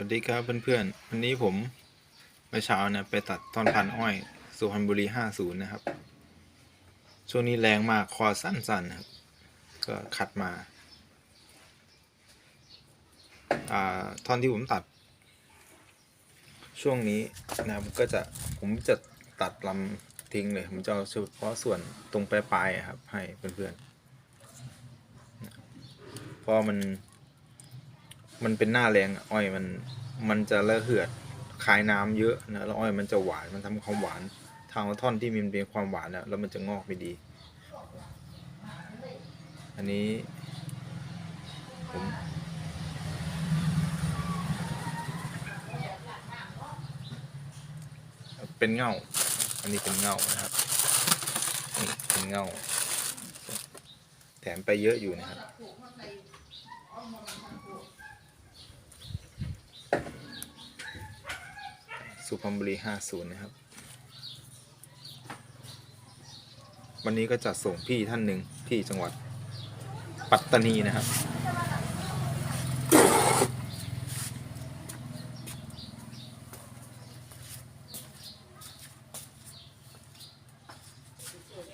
สวัสดีครับเพื่อนๆ วันนี้ผมเมื่อเช้านะไปตัดท่อนพันอ้อยสุพรรณบุรี 50 นะครับ ช่วงนี้แรงมากคอสั้นๆครับ ก็ขัดมาอ่าท่อนที่ผมตัด ช่วงนี้นะครับก็จะผมจะตัดลำทิ้งเลย ผมจะเอาเฉพาะส่วนตรงปลายๆครับ ให้เพื่อนๆเพราะมัน มันเป็นหน้าแรงอ้อยมันมันจะระเหือดคายน้ำเยอะนะแล้วอ้อยมันจะหวานมันทำความหวาน ทางท่อนที่มันเป็นความหวานแล้วแล้วมันจะงอกไม่ดี อันนี้ผมเป็นเงา อันนี้เป็นเงานะครับนี่เป็นเงา แถมไปเยอะอยู่นะครับ สุพรรณบุรี50นะครับ วันนี้ก็จะส่งพี่ท่านหนึ่งที่จังหวัดปัตตานีนะครับ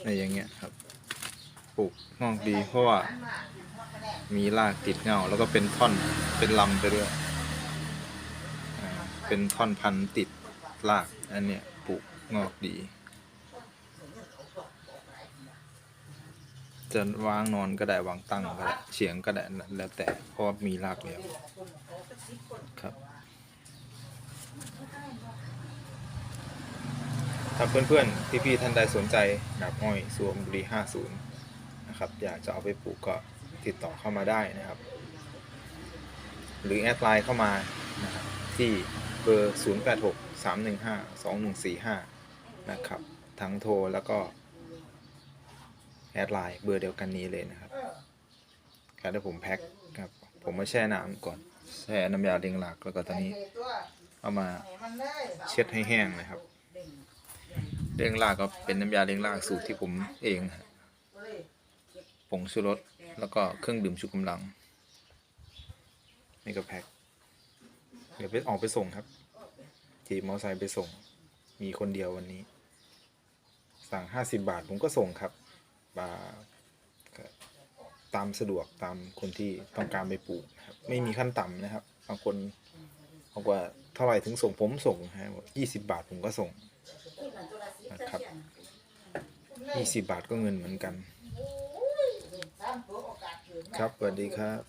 ในอย่างเงี้ยครับ ปลูกงอกดีเพราะว่ามีรากติดเงาแล้วก็เป็นท่อนเป็นลำไปด้วยอ่าเป็นท่อนพันติด รากอันเนี้ยปลูกงอกดี จะวางนอนก็ได้วางตั้งก็ได้เฉียงก็ได้แล้วแต่เพราะมีรากแล้วครับถ้าเพื่อนๆ พี่ๆ ท่านใดสนใจดับอ้อยสวมบุรี 50 นะครับ อยากจะเอาไปปลูกก็ติดต่อเข้ามาได้นะครับ หรือแอดไลน์เข้ามานะครับที่ เบอร์ 086 315 2145 นะครับ ทั้งโทรแล้วก็แอดไลน์เบอร์เดียวกันนี้เลยนะครับครับเดี๋ยวผมแพ็คครับ ผมมาแช่น้ำก่อน แช่น้ำยาเลียงหลักแล้วก็ตอนนี้ เอามาเช็ดให้แห้งเลยครับเลียงรากก็เป็นน้ำยาเลียงรากสูตรที่ผมเองผงชูรสแล้วก็เครื่องดื่มชูกำลัง นี่ก็แพ็ค เดี๋ยวไปออกไปส่งครับขี่มอเตอร์ไซค์ไปส่ง มีคนเดียววันนี้ สั่งห้าสิบาทผมก็ส่งครับบาตามสะดวกตามคนที่ต้องการไปปลูกครับ ไม่มีขั้นต่ำนะครับบางคนบอกว่าเท่าไหร่ถึงส่งผมส่งฮะยี่สิบาทผมก็ส่งนะครับยี่สิบาทก็เงินเหมือนกัน ครับสวัสดีครับ